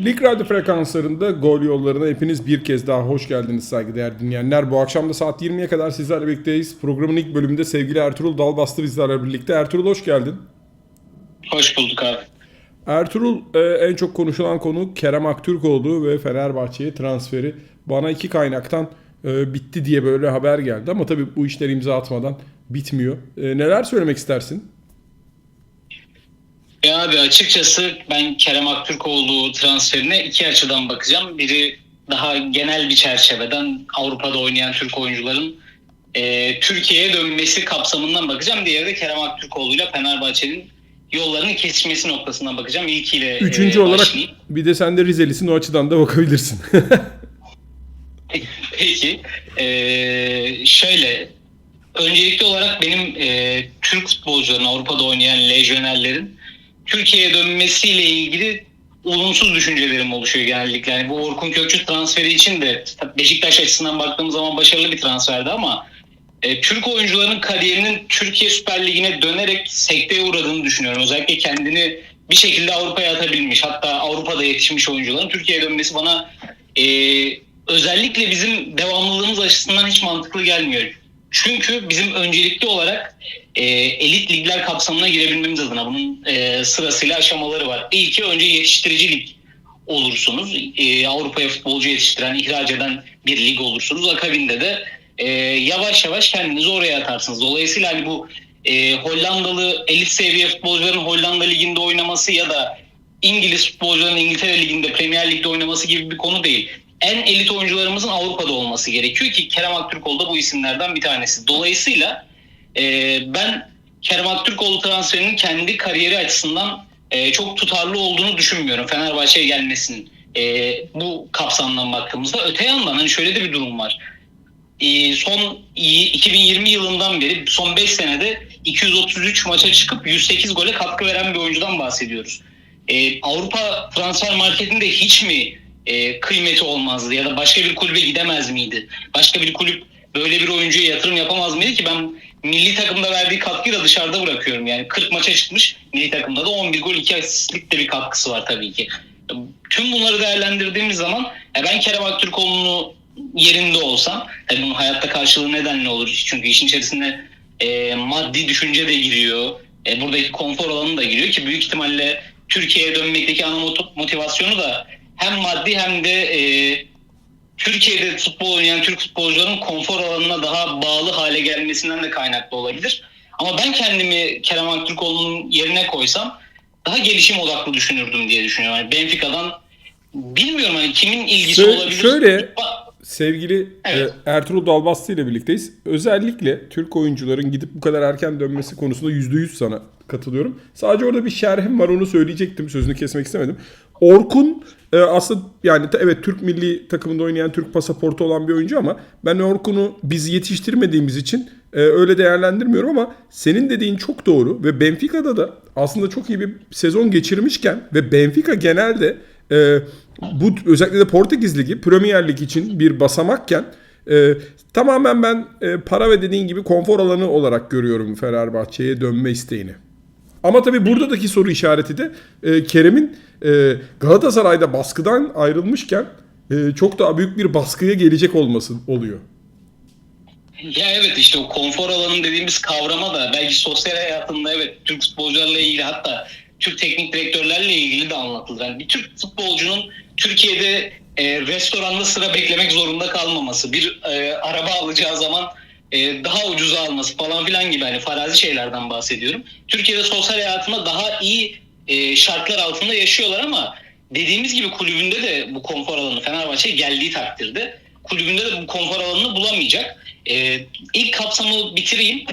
Lig Radyo frekanslarında gol yollarına hepiniz bir kez daha hoş geldiniz saygıdeğer dinleyenler. Bu akşam da saat 20'ye kadar sizlerle birlikteyiz. Programın ilk bölümünde sevgili Ertuğrul Dalbastı bizlerle birlikte. Ertuğrul hoş geldin. Hoş bulduk abi. Ertuğrul e, en çok konuşulan konu Kerem Aktürkoğlu ve Fenerbahçe'ye transferi. Bana iki kaynaktan e, bitti diye böyle haber geldi ama tabii bu işler imza atmadan bitmiyor. E, neler söylemek istersin? Ya abi açıkçası ben Kerem Aktürkoğlu transferine iki açıdan bakacağım. Biri daha genel bir çerçeveden Avrupa'da oynayan Türk oyuncuların e, Türkiye'ye dönmesi kapsamından bakacağım. Diğeri de Kerem Aktürkoğlu ile Fenerbahçe'nin yollarının kesişmesi noktasından bakacağım. İlkiyle Üçüncü e, olarak başlayayım. bir de sen de Rizelisin o açıdan da bakabilirsin. Peki. Ee, şöyle. Öncelikli olarak benim e, Türk futbolcuların, Avrupa'da oynayan lejyonerlerin Türkiye'ye dönmesiyle ilgili olumsuz düşüncelerim oluşuyor genellikle. Yani bu Orkun Kökçü transferi için de Beşiktaş açısından baktığımız zaman başarılı bir transferdi ama e, Türk oyuncuların kariyerinin Türkiye Süper Ligi'ne dönerek sekteye uğradığını düşünüyorum. Özellikle kendini bir şekilde Avrupa'ya atabilmiş hatta Avrupa'da yetişmiş oyuncuların Türkiye'ye dönmesi bana e, özellikle bizim devamlılığımız açısından hiç mantıklı gelmiyor. Çünkü bizim öncelikli olarak e, elit ligler kapsamına girebilmemiz adına bunun e, sırasıyla aşamaları var. İlki önce yetiştiricilik olursunuz. E, Avrupa'ya futbolcu yetiştiren, ihraç eden bir lig olursunuz. Akabinde de e, yavaş yavaş kendinizi oraya atarsınız. Dolayısıyla hani bu e, Hollandalı elit seviye futbolcuların Hollanda liginde oynaması ya da İngiliz futbolcuların İngiltere liginde Premier Lig'de oynaması gibi bir konu değil. En elit oyuncularımızın Avrupa'da olması gerekiyor ki Kerem Aktürkoğlu da bu isimlerden bir tanesi. Dolayısıyla e, ben Kerem Aktürkoğlu transferinin kendi kariyeri açısından e, çok tutarlı olduğunu düşünmüyorum Fenerbahçe'ye gelmesinin. E, bu kapsamdan baktığımızda. Öte yandan hani şöyle de bir durum var. E, son i- 2020 yılından beri son 5 senede 233 maça çıkıp 108 gole katkı veren bir oyuncudan bahsediyoruz. E, Avrupa transfer marketinde hiç mi e, kıymeti olmazdı ya da başka bir kulübe gidemez miydi? Başka bir kulüp böyle bir oyuncuya yatırım yapamaz mıydı ki ben milli takımda verdiği katkıyı da dışarıda bırakıyorum. Yani 40 maça çıkmış milli takımda da 11 gol 2 asistlik de bir katkısı var tabii ki. Tüm bunları değerlendirdiğimiz zaman ben Kerem Aktürkoğlu'nu yerinde olsam tabii bunun hayatta karşılığı nedenle olur? Çünkü işin içerisinde e, maddi düşünce de giriyor. E, buradaki konfor alanı da giriyor ki büyük ihtimalle Türkiye'ye dönmekteki ana mot- motivasyonu da hem maddi hem de e, Türkiye'de futbol oynayan Türk futbolcuların konfor alanına daha bağlı hale gelmesinden de kaynaklı olabilir. Ama ben kendimi Kerem Aktürkoğlu'nun yerine koysam daha gelişim odaklı düşünürdüm diye düşünüyorum. Yani Benfica'dan bilmiyorum hani kimin ilgisi Şöyle- olabilir. şöyle- Sevgili Evet. e, Ertuğrul Dalbastı ile birlikteyiz. Özellikle Türk oyuncuların gidip bu kadar erken dönmesi konusunda %100 sana katılıyorum. Sadece orada bir şerhim var onu söyleyecektim. Sözünü kesmek istemedim. Orkun e, aslında yani evet Türk milli takımında oynayan Türk pasaportu olan bir oyuncu ama ben Orkun'u biz yetiştirmediğimiz için e, öyle değerlendirmiyorum ama senin dediğin çok doğru ve Benfica'da da aslında çok iyi bir sezon geçirmişken ve Benfica genelde e, bu özellikle de Portekiz Ligi Premier Lig için bir basamakken e, tamamen ben e, para ve dediğin gibi konfor alanı olarak görüyorum Fenerbahçe'ye dönme isteğini. Ama tabii buradaki soru işareti de e, Kerem'in e, Galatasaray'da baskıdan ayrılmışken e, çok daha büyük bir baskıya gelecek olması oluyor. Ya evet işte o konfor alanı dediğimiz kavrama da belki sosyal hayatında evet Türk futbolcularla ilgili hatta Türk teknik direktörlerle ilgili de anlatılır. Yani bir Türk futbolcunun Türkiye'de e, restoranda sıra beklemek zorunda kalmaması, bir e, araba alacağı zaman e, daha ucuza alması falan filan gibi hani farazi şeylerden bahsediyorum. Türkiye'de sosyal hayatında daha iyi e, şartlar altında yaşıyorlar ama dediğimiz gibi kulübünde de bu konfor alanı Fenerbahçe geldiği takdirde kulübünde de bu konfor alanını bulamayacak. E, ilk kapsamı bitireyim.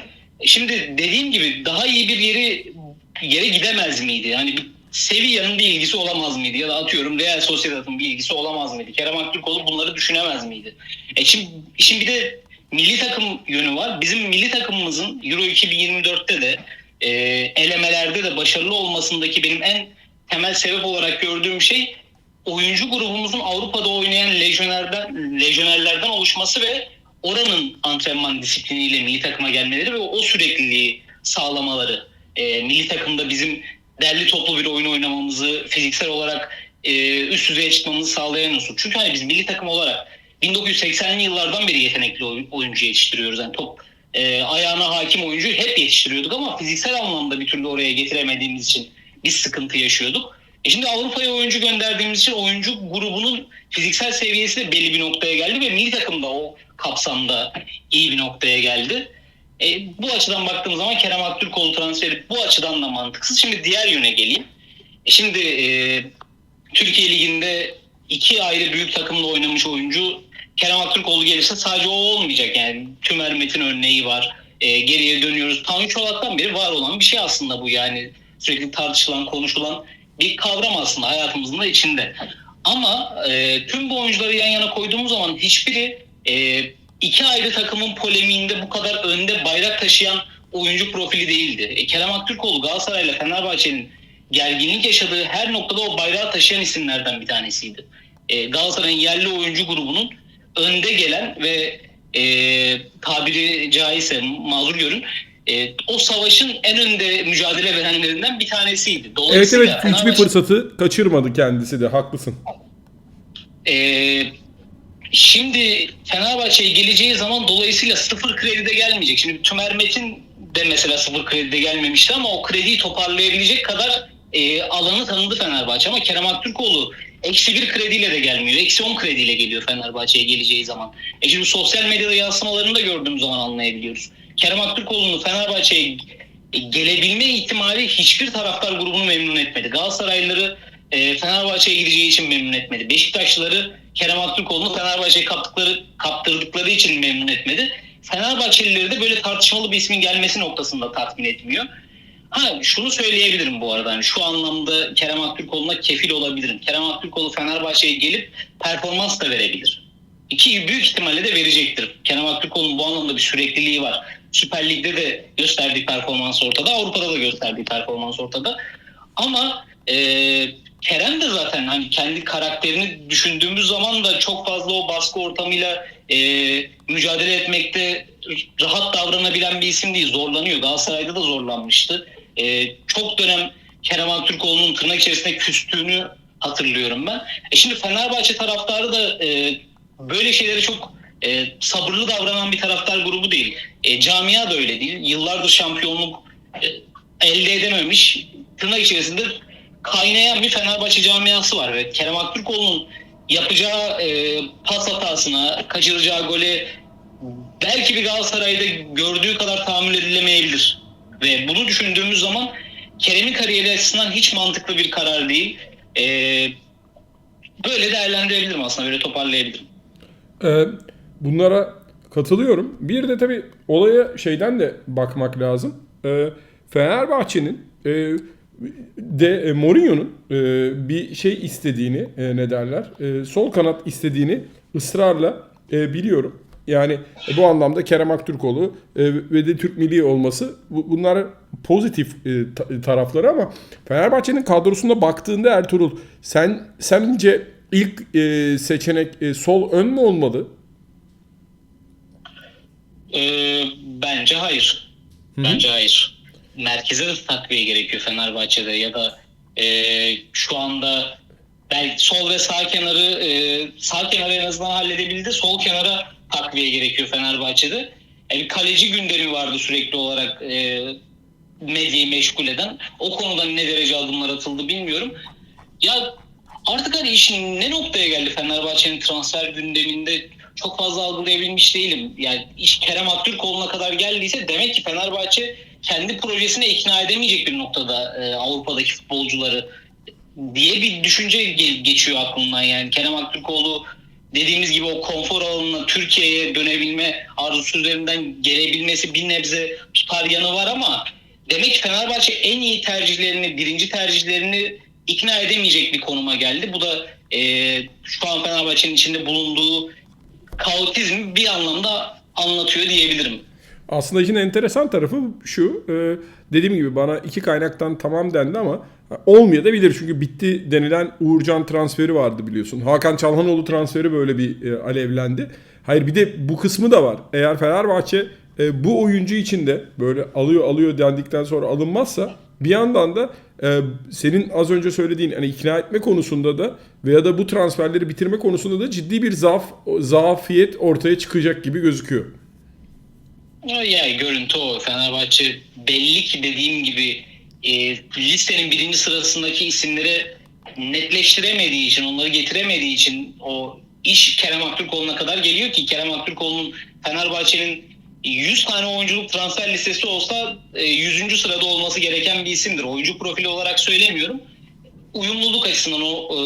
Şimdi dediğim gibi daha iyi bir yeri yere gidemez miydi? Yani bir Sevilla'nın bir ilgisi olamaz mıydı? Ya da atıyorum Real Sociedad'ın bir ilgisi olamaz mıydı? Kerem Aktürkoğlu bunları düşünemez miydi? E şimdi, şimdi bir de milli takım yönü var. Bizim milli takımımızın Euro 2024'te de e, elemelerde de başarılı olmasındaki benim en temel sebep olarak gördüğüm şey oyuncu grubumuzun Avrupa'da oynayan lejyonerden, lejyonerlerden oluşması ve oranın antrenman disipliniyle milli takıma gelmeleri ve o sürekliliği sağlamaları. E, milli takımda bizim derli toplu bir oyun oynamamızı, fiziksel olarak e, üst düzeye çıkmamızı sağlayan unsur. Çünkü hani biz milli takım olarak 1980'li yıllardan beri yetenekli oy- oyuncu yetiştiriyoruz. Yani top e, ayağına hakim oyuncu hep yetiştiriyorduk ama fiziksel anlamda bir türlü oraya getiremediğimiz için biz sıkıntı yaşıyorduk. E şimdi Avrupa'ya oyuncu gönderdiğimiz için oyuncu grubunun fiziksel seviyesi de belli bir noktaya geldi ve milli takım da o kapsamda iyi bir noktaya geldi. E, bu açıdan baktığım zaman Kerem Aktürkoğlu transferi bu açıdan da mantıksız. Şimdi diğer yöne geleyim. E şimdi e, Türkiye Ligi'nde iki ayrı büyük takımla oynamış oyuncu Kerem Aktürkoğlu gelirse sadece o olmayacak. Yani Tümer Metin örneği var. E, geriye dönüyoruz. Tanju Çolak'tan beri var olan bir şey aslında bu yani. Sürekli tartışılan, konuşulan bir kavram aslında hayatımızın da içinde. Ama e, tüm bu oyuncuları yan yana koyduğumuz zaman hiçbiri e, iki ayrı takımın polemiğinde bu kadar önde bayrak taşıyan oyuncu profili değildi. E, Kerem Aktürkoğlu Galatasaray'la Fenerbahçe'nin gerginlik yaşadığı her noktada o bayrağı taşıyan isimlerden bir tanesiydi. E, Galatasaray'ın yerli oyuncu grubunun önde gelen ve e, tabiri caizse mazur görün e, o savaşın en önde mücadele verenlerinden bir tanesiydi. Evet Dolayısıyla evet hiçbir fırsatı kaçırmadı kendisi de haklısın. Ee, şimdi Fenerbahçe'ye geleceği zaman dolayısıyla sıfır kredide gelmeyecek. Şimdi Tümer Metin de mesela sıfır kredide gelmemişti ama o krediyi toparlayabilecek kadar e, alanı tanıdı Fenerbahçe. Ama Kerem Aktürkoğlu eksi bir krediyle de gelmiyor. Eksi on krediyle geliyor Fenerbahçe'ye geleceği zaman. E şimdi sosyal medyada yansımalarını da gördüğümüz zaman anlayabiliyoruz. Kerem Aktürkoğlu'nun Fenerbahçe'ye e, gelebilme ihtimali hiçbir taraftar grubunu memnun etmedi. Galatasaraylıları e, Fenerbahçe'ye gideceği için memnun etmedi. Beşiktaşlıları Kerem Aktürkoğlu'nu Fenerbahçe'ye kaptıkları, kaptırdıkları için memnun etmedi. Fenerbahçelileri de böyle tartışmalı bir ismin gelmesi noktasında tatmin etmiyor. Ha şunu söyleyebilirim bu arada. Hani şu anlamda Kerem Aktürkoğlu'na kefil olabilirim. Kerem Aktürkoğlu Fenerbahçe'ye gelip performans da verebilir. İki büyük ihtimalle de verecektir. Kerem Aktürkoğlu'nun bu anlamda bir sürekliliği var. Süper Lig'de de gösterdiği performans ortada. Avrupa'da da gösterdiği performans ortada. Ama e, Kerem de zaten hani kendi karakterini düşündüğümüz zaman da çok fazla o baskı ortamıyla e, mücadele etmekte rahat davranabilen bir isim değil. Zorlanıyor. Galatasaray'da da zorlanmıştı. E, çok dönem Kerem Aktürkoğlu'nun tırnak içerisinde küstüğünü hatırlıyorum ben. E şimdi Fenerbahçe taraftarı da e, böyle şeylere çok e, sabırlı davranan bir taraftar grubu değil. E, camia da öyle değil. Yıllardır şampiyonluk e, elde edememiş. Tırnak içerisinde kaynayan bir Fenerbahçe camiası var ve Kerem Aktürkoğlu'nun yapacağı e, pas hatasına, kaçıracağı gole belki bir Galatasaray'da gördüğü kadar tahammül edilemeyebilir. Ve bunu düşündüğümüz zaman Kerem'in kariyeri açısından hiç mantıklı bir karar değil. E, böyle değerlendirebilirim aslında, böyle toparlayabilirim. Ee, bunlara katılıyorum. Bir de tabii olaya şeyden de bakmak lazım. Ee, Fenerbahçe'nin e, de e, Mourinho'nun e, bir şey istediğini e, ne derler? E, sol kanat istediğini ısrarla e, biliyorum. Yani bu anlamda Kerem Aktürkoğlu e, ve de Türk milli olması bu, bunlar pozitif e, ta- tarafları ama Fenerbahçe'nin kadrosuna baktığında Ertuğrul sen sence ilk e, seçenek sol ön mü olmalı? Ee, bence hayır. Bence hayır. Merkeze de takviye gerekiyor Fenerbahçe'de ya da e, şu anda belki sol ve sağ kenarı e, sağ kenarı en azından halledebildi. Sol kenara takviye gerekiyor Fenerbahçe'de. E, bir kaleci gündemi vardı sürekli olarak e, medyayı meşgul eden. O konuda ne derece adımlar atıldı bilmiyorum. Ya artık hani işin ne noktaya geldi Fenerbahçe'nin transfer gündeminde çok fazla algılayabilmiş değilim. Yani iş Kerem Aktürkoğlu'na kadar geldiyse demek ki Fenerbahçe kendi projesine ikna edemeyecek bir noktada e, Avrupa'daki futbolcuları diye bir düşünce ge- geçiyor aklımdan yani. Kerem Aktürkoğlu dediğimiz gibi o konfor alanına Türkiye'ye dönebilme arzusu üzerinden gelebilmesi bir nebze tutar yanı var ama demek ki Fenerbahçe en iyi tercihlerini, birinci tercihlerini ikna edemeyecek bir konuma geldi. Bu da e, şu an Fenerbahçe'nin içinde bulunduğu kaotizmi bir anlamda anlatıyor diyebilirim. Aslında işin enteresan tarafı şu. e, dediğim gibi bana iki kaynaktan tamam dendi ama olmayabilir. Çünkü bitti denilen Uğurcan transferi vardı biliyorsun. Hakan Çalhanoğlu transferi böyle bir e, alevlendi. Hayır bir de bu kısmı da var. Eğer Fenerbahçe e, bu oyuncu için de böyle alıyor alıyor dendikten sonra alınmazsa bir yandan da e, senin az önce söylediğin hani ikna etme konusunda da veya da bu transferleri bitirme konusunda da ciddi bir zaaf zafiyet ortaya çıkacak gibi gözüküyor. Ya görüntü o. Fenerbahçe belli ki dediğim gibi e, listenin birinci sırasındaki isimleri netleştiremediği için, onları getiremediği için o iş Kerem Aktürkoğlu'na kadar geliyor ki Kerem Aktürkoğlu'nun Fenerbahçe'nin 100 tane oyunculuk transfer listesi olsa e, 100. sırada olması gereken bir isimdir. Oyuncu profili olarak söylemiyorum. Uyumluluk açısından o e,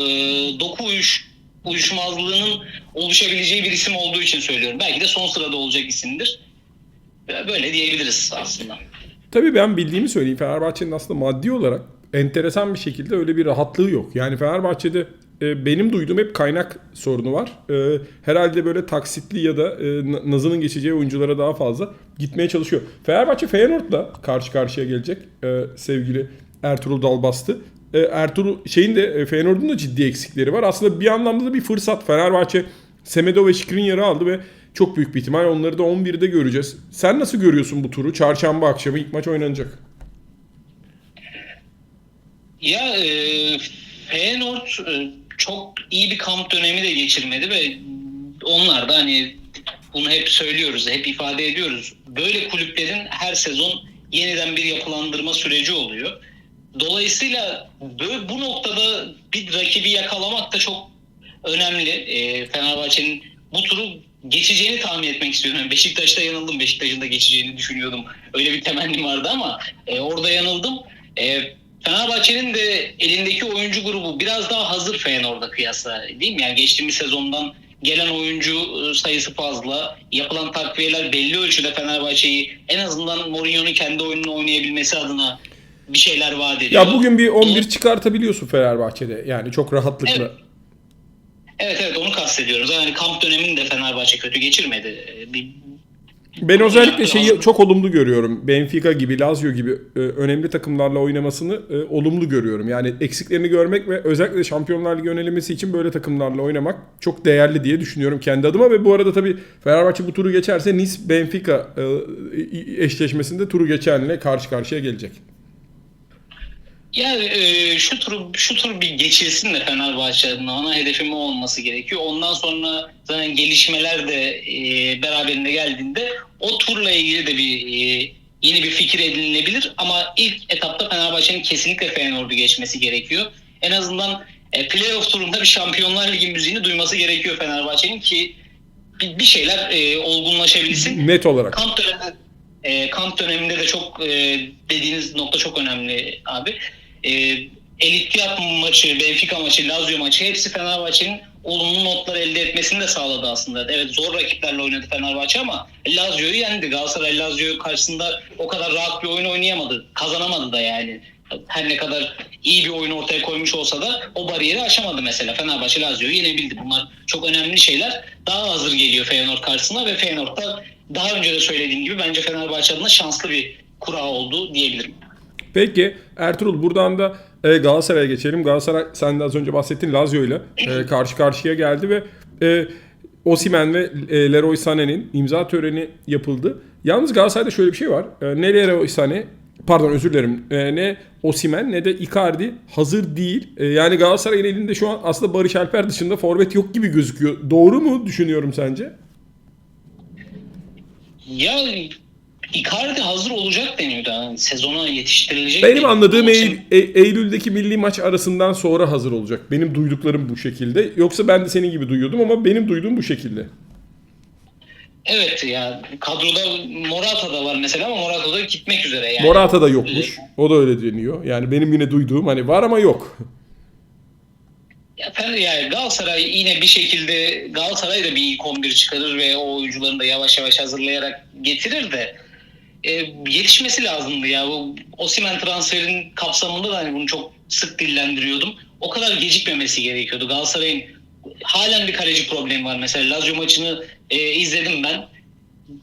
doku uyuş uyuşmazlığının oluşabileceği bir isim olduğu için söylüyorum. Belki de son sırada olacak isimdir. Böyle diyebiliriz aslında. Tabii ben bildiğimi söyleyeyim. Fenerbahçe'nin aslında maddi olarak enteresan bir şekilde öyle bir rahatlığı yok. Yani Fenerbahçe'de e, benim duyduğum hep kaynak sorunu var. E, herhalde böyle taksitli ya da e, na- nazının geçeceği oyunculara daha fazla gitmeye çalışıyor. Fenerbahçe Feyenoord'la karşı karşıya gelecek e, sevgili Ertuğrul Dalbastı. E, Ertuğrul şeyin de e, Feyenoord'un da ciddi eksikleri var. Aslında bir anlamda da bir fırsat. Fenerbahçe Semedo ve Skriniar'ı aldı ve çok büyük bir ihtimal onları da 11'de göreceğiz. Sen nasıl görüyorsun bu turu? Çarşamba akşamı ilk maç oynanacak. Ya e, Feyenoord e, çok iyi bir kamp dönemi de geçirmedi ve onlar da hani bunu hep söylüyoruz, hep ifade ediyoruz. Böyle kulüplerin her sezon yeniden bir yapılandırma süreci oluyor. Dolayısıyla böyle, bu noktada bir rakibi yakalamak da çok önemli. E, Fenerbahçe'nin bu turu geçeceğini tahmin etmek istiyorum. Yani Beşiktaş'ta yanıldım. Beşiktaş'ın da geçeceğini düşünüyordum. Öyle bir temennim vardı ama e, orada yanıldım. E, Fenerbahçe'nin de elindeki oyuncu grubu biraz daha hazır Feyenoord'a kıyasla değil mi? Yani geçtiğimiz sezondan gelen oyuncu e, sayısı fazla. Yapılan takviyeler belli ölçüde Fenerbahçe'yi en azından Mourinho'nun kendi oyununu oynayabilmesi adına bir şeyler vaat ediyor. Ya bugün bir 11 çıkartabiliyorsun Fenerbahçe'de. Yani çok rahatlıkla. Evet. Evet evet onu kastediyoruz. Yani kamp dönemini de Fenerbahçe kötü geçirmedi. Ee, Bir, Ben özellikle şeyi çok olumlu görüyorum. Benfica gibi, Lazio gibi e, önemli takımlarla oynamasını e, olumlu görüyorum. Yani eksiklerini görmek ve özellikle Şampiyonlar Ligi yönelimesi için böyle takımlarla oynamak çok değerli diye düşünüyorum kendi adıma ve bu arada tabii Fenerbahçe bu turu geçerse Nice Benfica e, eşleşmesinde turu geçenle karşı karşıya gelecek. Yani e, şu turu şu tur bir geçilsin de Fenerbahçe'nin ana hedefim olması gerekiyor. Ondan sonra zaten gelişmeler de e, beraberinde geldiğinde o turla ilgili de bir e, yeni bir fikir edinilebilir. Ama ilk etapta Fenerbahçe'nin kesinlikle Feyenoord'u geçmesi gerekiyor. En azından e, playoff turunda bir Şampiyonlar Ligi müziğini duyması gerekiyor Fenerbahçe'nin ki bir, bir şeyler e, olgunlaşabilsin. Net olarak. Kamp döneminde, e, kamp döneminde de çok e, dediğiniz nokta çok önemli abi. E, Elitiyat maçı, Benfica maçı, Lazio maçı hepsi Fenerbahçe'nin olumlu notlar elde etmesini de sağladı aslında. Evet zor rakiplerle oynadı Fenerbahçe ama Lazio'yu yendi. Galatasaray Lazio karşısında o kadar rahat bir oyun oynayamadı. Kazanamadı da yani. Her ne kadar iyi bir oyun ortaya koymuş olsa da o bariyeri aşamadı mesela. Fenerbahçe Lazio'yu yenebildi. Bunlar çok önemli şeyler. Daha hazır geliyor Feyenoord karşısına ve Feyenoord da daha önce de söylediğim gibi bence Fenerbahçe adına şanslı bir kura oldu diyebilirim. Peki Ertuğrul buradan da e, Galatasaray'a geçelim. Galatasaray sen de az önce bahsettin Lazio ile e, karşı karşıya geldi ve e, Osimen ve e, Leroy Sané'nin imza töreni yapıldı. Yalnız Galatasaray'da şöyle bir şey var. E, ne Leroy Sané pardon özür dilerim. E, ne Osimen ne de Icardi hazır değil. E, yani Galatasaray'ın elinde şu an aslında Barış Alper dışında forvet yok gibi gözüküyor. Doğru mu düşünüyorum sence? Ya Icardi hazır olacak deniyordu. Yani sezona yetiştirilecek. Benim deniyordu. anladığım Eylül, E- Eylül'deki milli maç arasından sonra hazır olacak. Benim duyduklarım bu şekilde. Yoksa ben de senin gibi duyuyordum ama benim duyduğum bu şekilde. Evet ya kadroda Morata da var mesela ama Morata da gitmek üzere yani. Morata da yokmuş. O da öyle deniyor. Yani benim yine duyduğum hani var ama yok. Ya tabii yani Galatasaray yine bir şekilde Galatasaray da bir ilk 11 çıkarır ve o oyuncularını da yavaş yavaş hazırlayarak getirir de e, yetişmesi lazımdı ya. Bu Osimhen transferin kapsamında da hani bunu çok sık dillendiriyordum. O kadar gecikmemesi gerekiyordu. Galatasaray'ın halen bir kaleci problemi var. Mesela Lazio maçını e, izledim ben.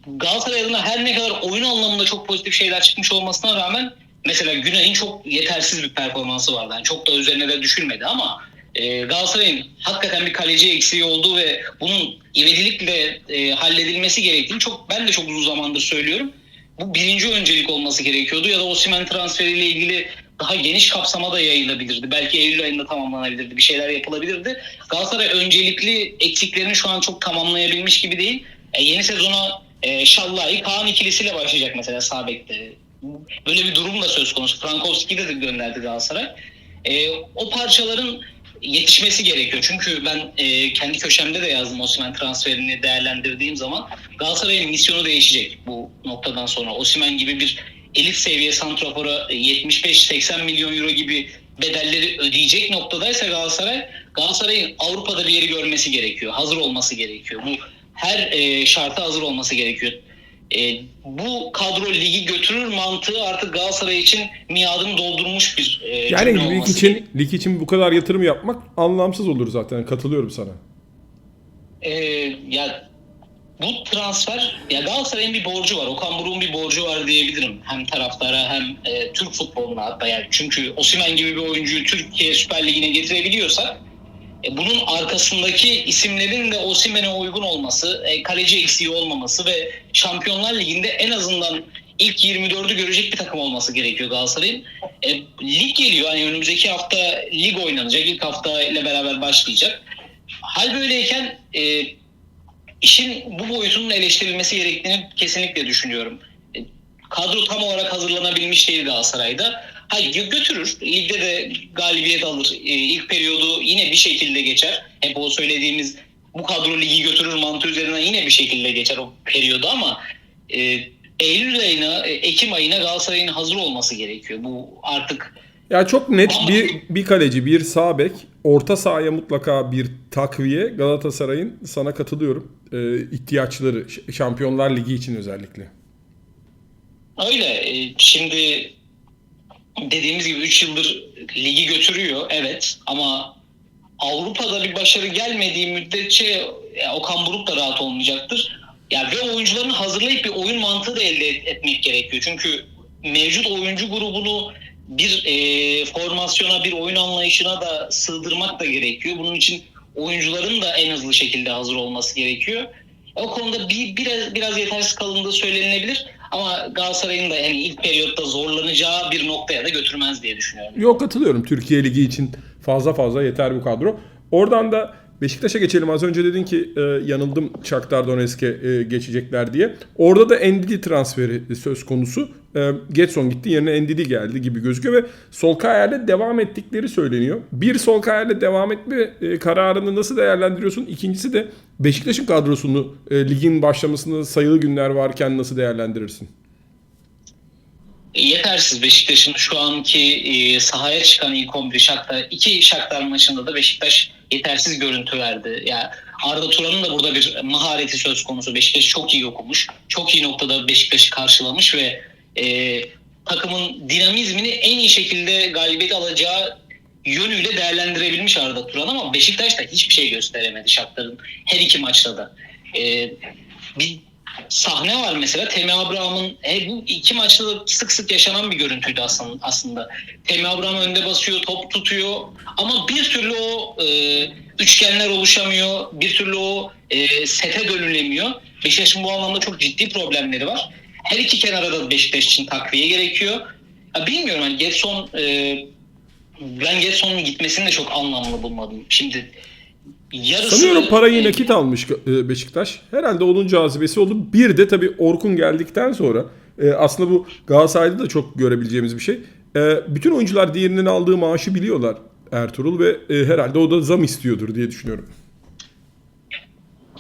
Galatasaray adına her ne kadar oyun anlamında çok pozitif şeyler çıkmış olmasına rağmen mesela Günay'ın çok yetersiz bir performansı vardı. Yani çok da üzerine de düşülmedi ama e, Galatasaray'ın hakikaten bir kaleci eksiği olduğu ve bunun ivedilikle e, halledilmesi gerektiğini çok ben de çok uzun zamandır söylüyorum. Bu birinci öncelik olması gerekiyordu ya da Osimhen transferiyle ilgili daha geniş kapsama da yayılabilirdi. Belki Eylül ayında tamamlanabilirdi. Bir şeyler yapılabilirdi. Galatasaray öncelikli eksiklerini şu an çok tamamlayabilmiş gibi değil. E, yeni sezona e, Şallah'ı Kaan ikilisiyle başlayacak mesela sağ bekte. Böyle bir durum da söz konusu. Frankowski'yi de gönderdi Galatasaray. E, o parçaların yetişmesi gerekiyor. Çünkü ben e, kendi köşemde de yazdım Osimhen transferini değerlendirdiğim zaman Galatasaray'ın misyonu değişecek bu noktadan sonra. Osimhen gibi bir elit seviye santrafora 75-80 milyon euro gibi bedelleri ödeyecek noktadaysa Galatasaray Galatasaray'ın Avrupa'da bir yeri görmesi gerekiyor. Hazır olması gerekiyor. Bu her e, şarta hazır olması gerekiyor. E, bu kadro ligi götürür mantığı artık Galatasaray için miadını doldurmuş bir e, Yani lig için gerekiyor. lig için bu kadar yatırım yapmak anlamsız olur zaten. Katılıyorum sana. Ee, ya bu transfer ya Galatasaray'ın bir borcu var. Okan Buruk'un bir borcu var diyebilirim. Hem taraftara hem e, Türk futboluna hatta yani. Çünkü Osimhen gibi bir oyuncuyu Türkiye Süper Ligi'ne getirebiliyorsak e, bunun arkasındaki isimlerin de Osimhen'e uygun olması, e, kaleci eksiği olmaması ve Şampiyonlar Ligi'nde en azından ilk 24'ü görecek bir takım olması gerekiyor Galatasaray'ın. E, lig geliyor. Hani önümüzdeki hafta lig oynanacak. İlk hafta ile beraber başlayacak. Hal böyleyken e, işin bu boyutunun eleştirilmesi gerektiğini kesinlikle düşünüyorum. E, kadro tam olarak hazırlanabilmiş değil Galatasaray'da. Hayır gö- götürür. Ligde de galibiyet alır. E, ilk periyodu yine bir şekilde geçer. Hep o söylediğimiz bu kadro ligi götürür mantığı üzerinden yine bir şekilde geçer o periyodu ama e, Eylül ayına, e, Ekim ayına Galatasaray'ın hazır olması gerekiyor. Bu artık Ya çok net bir bir kaleci, bir sağ bek, orta sahaya mutlaka bir takviye Galatasaray'ın sana katılıyorum. Ee, ihtiyaçları Şampiyonlar Ligi için özellikle. Öyle. E, Şimdi dediğimiz gibi 3 yıldır ligi götürüyor. Evet. Ama Avrupa'da bir başarı gelmediği müddetçe ya, Okan Buruk da rahat olmayacaktır. Ya ve oyuncuların hazırlayıp bir oyun mantığı da elde et- etmek gerekiyor. Çünkü mevcut oyuncu grubunu bir e, formasyona, bir oyun anlayışına da sığdırmak da gerekiyor. Bunun için oyuncuların da en hızlı şekilde hazır olması gerekiyor. O konuda bir biraz biraz yetersiz kalındığı söylenilebilir. Ama Galatasaray'ın da yani ilk periyotta zorlanacağı bir noktaya da götürmez diye düşünüyorum. Yok katılıyorum. Türkiye Ligi için fazla fazla yeter bu kadro. Oradan da Beşiktaş'a geçelim. Az önce dedin ki e, yanıldım Shakhtar Donetsk'e e, geçecekler diye. Orada da Endidi transferi söz konusu. E, Getson gitti yerine Endidi geldi gibi gözüküyor ve Solskjaer'le devam ettikleri söyleniyor. Bir Solskjaer'le devam etme e, kararını nasıl değerlendiriyorsun? İkincisi de Beşiktaş'ın kadrosunu e, ligin başlamasında sayılı günler varken nasıl değerlendirirsin? Yetersiz Beşiktaş'ın şu anki e, sahaya çıkan ilk 11 Shakhtar, iki Shakhtar maçında da Beşiktaş yetersiz görüntü verdi. Ya Arda Turan'ın da burada bir mahareti söz konusu. Beşiktaş çok iyi okumuş. Çok iyi noktada Beşiktaş'ı karşılamış ve e, takımın dinamizmini en iyi şekilde galibiyet alacağı yönüyle değerlendirebilmiş Arda Turan ama Beşiktaş da hiçbir şey gösteremedi Shakhtar'ın her iki maçta da. E, bir sahne var mesela Temi Abraham'ın e, bu iki maçta da sık sık yaşanan bir görüntüydü aslında. aslında. Temi Abraham önde basıyor, top tutuyor ama bir türlü o e, üçgenler oluşamıyor, bir türlü o e, sete dönülemiyor. Beşiktaş'ın bu anlamda çok ciddi problemleri var. Her iki kenara da Beşiktaş için takviye gerekiyor. Ya bilmiyorum hani Getson e, ben Getson'un gitmesini de çok anlamlı bulmadım. Şimdi yarısı Sanıyorum parayı nakit almış e, Beşiktaş. Herhalde onun cazibesi oldu. Bir de tabii Orkun geldikten sonra e, aslında bu Galatasaray'da da çok görebileceğimiz bir şey. E, Bütün oyuncular diğerinin aldığı maaşı biliyorlar Ertuğrul ve e, herhalde o da zam istiyordur diye düşünüyorum.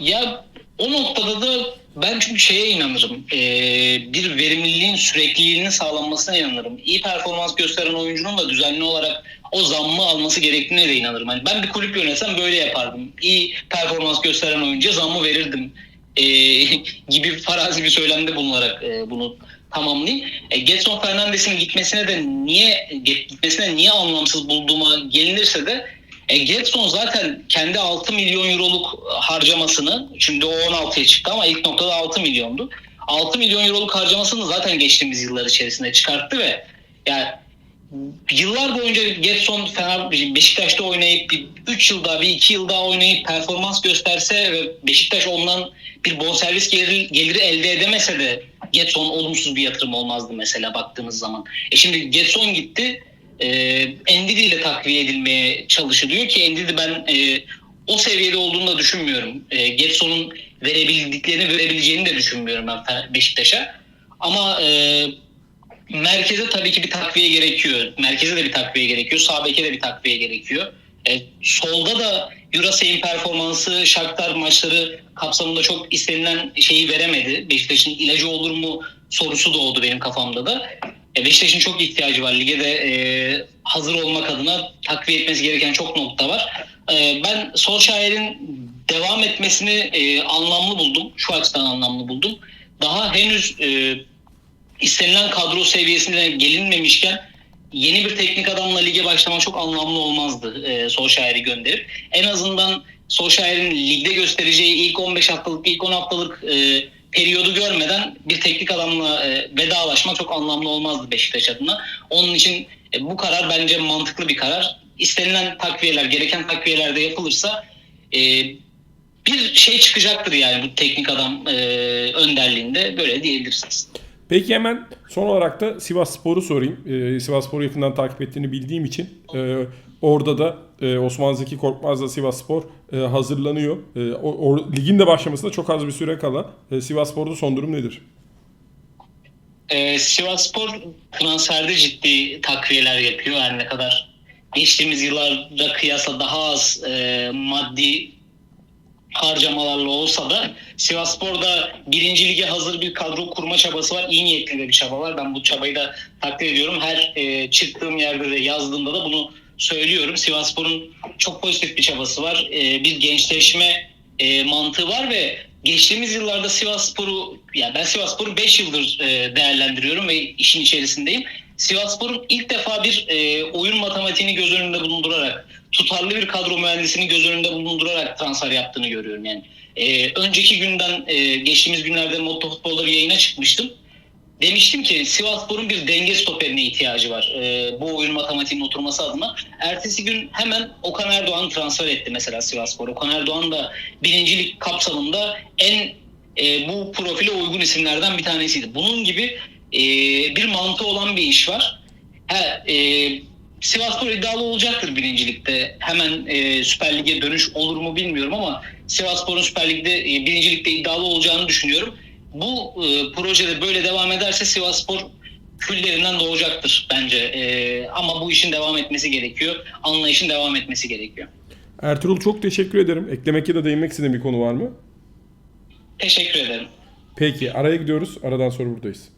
Ya o noktada da ben çünkü şeye inanırım. Ee, bir verimliliğin sürekliliğinin sağlanmasına inanırım. İyi performans gösteren oyuncunun da düzenli olarak o zammı alması gerektiğine de inanırım. Hani ben bir kulüp yönetsem böyle yapardım. İyi performans gösteren oyuncuya zammı verirdim. Ee, gibi farazi bir söylemde bulunarak e, bunu tamamlayayım. E, Getson Fernandes'in gitmesine de niye gitmesine niye anlamsız bulduğuma gelinirse de e, Getson zaten kendi 6 milyon euroluk harcamasını şimdi o 16'ya çıktı ama ilk noktada 6 milyondu. 6 milyon euroluk harcamasını zaten geçtiğimiz yıllar içerisinde çıkarttı ve yani yıllar boyunca Getson Fener Beşiktaş'ta oynayıp bir 3 yıl daha bir 2 yıl daha oynayıp performans gösterse ve Beşiktaş ondan bir bonservis geliri, geliri elde edemese de Getson olumsuz bir yatırım olmazdı mesela baktığınız zaman. E şimdi Getson gitti. E, Ndidi ile takviye edilmeye çalışılıyor ki Ndidi ben e, o seviyede olduğunu da düşünmüyorum. E, Getson'un verebildiklerini verebileceğini de düşünmüyorum ben Beşiktaş'a. Ama e, merkeze tabii ki bir takviye gerekiyor. Merkeze de bir takviye gerekiyor. Sağ beke de bir takviye gerekiyor. E, solda da Jurasey'in performansı Shakhtar maçları kapsamında çok istenilen şeyi veremedi. Beşiktaş'ın ilacı olur mu sorusu doğdu benim kafamda da. E, Beşiktaş'ın çok ihtiyacı var. Lige de e, hazır olmak adına takviye etmesi gereken çok nokta var. E, ben Solskjaer'in devam etmesini e, anlamlı buldum. Şu açıdan anlamlı buldum. Daha henüz e, istenilen kadro seviyesine gelinmemişken yeni bir teknik adamla lige başlamak çok anlamlı olmazdı e, Solskjaer'i gönderip. En azından Solskjaer'in ligde göstereceği ilk 15 haftalık, ilk 10 haftalık e, periyodu görmeden bir teknik adamla e, vedalaşmak çok anlamlı olmazdı Beşiktaş adına. Onun için e, bu karar bence mantıklı bir karar. İstenilen takviyeler, gereken takviyeler de yapılırsa e, bir şey çıkacaktır yani bu teknik adam önderliğinde böyle diyebilirsiniz. Peki hemen son olarak da Sivas Spor'u sorayım. Ee, Sivas Spor'u yakından takip ettiğini bildiğim için e, orada da e, Osman Zeki Korkmaz'la Sivas Spor e, hazırlanıyor. E, o, o- ligin de başlamasına çok az bir süre kala. E, Sivas Spor'da son durum nedir? Ee, Sivasspor transferde ciddi takviyeler yapıyor. Her ne kadar geçtiğimiz yıllarda kıyasla daha az e, maddi harcamalarla olsa da Sivasspor'da birinci lige hazır bir kadro kurma çabası var. İyi niyetli bir çaba var. Ben bu çabayı da takdir ediyorum. Her e, çıktığım yerde de yazdığımda da bunu söylüyorum. Sivasspor'un çok pozitif bir çabası var. E, bir gençleşme e, mantığı var ve geçtiğimiz yıllarda Sivasspor'u yani ben Sivasspor'u 5 yıldır e, değerlendiriyorum ve işin içerisindeyim. Sivasspor'un ilk defa bir e, oyun matematiğini göz önünde bulundurarak tutarlı bir kadro mühendisini göz önünde bulundurarak transfer yaptığını görüyorum yani. E, önceki günden e, geçtiğimiz günlerde Motto Futbol'da bir yayına çıkmıştım. Demiştim ki Sivasspor'un bir denge stoperine ihtiyacı var e, bu oyun matematiğinin oturması adına. Ertesi gün hemen Okan Erdoğan transfer etti mesela Sivasspor. Okan Erdoğan da birincilik kapsamında en e, bu profile uygun isimlerden bir tanesiydi. Bunun gibi e, bir mantığı olan bir iş var. Ha, e, Sivasspor iddialı olacaktır birincilikte. Hemen e, Süper Lig'e dönüş olur mu bilmiyorum ama Sivasspor'un Süper Lig'de e, birincilikte iddialı olacağını düşünüyorum. Bu e, projede böyle devam ederse Sivasspor küllerinden doğacaktır bence. E, ama bu işin devam etmesi gerekiyor. Anlayışın devam etmesi gerekiyor. Ertuğrul çok teşekkür ederim. Eklemek ya da değinmek istediğin bir konu var mı? Teşekkür ederim. Peki araya gidiyoruz. Aradan sonra buradayız.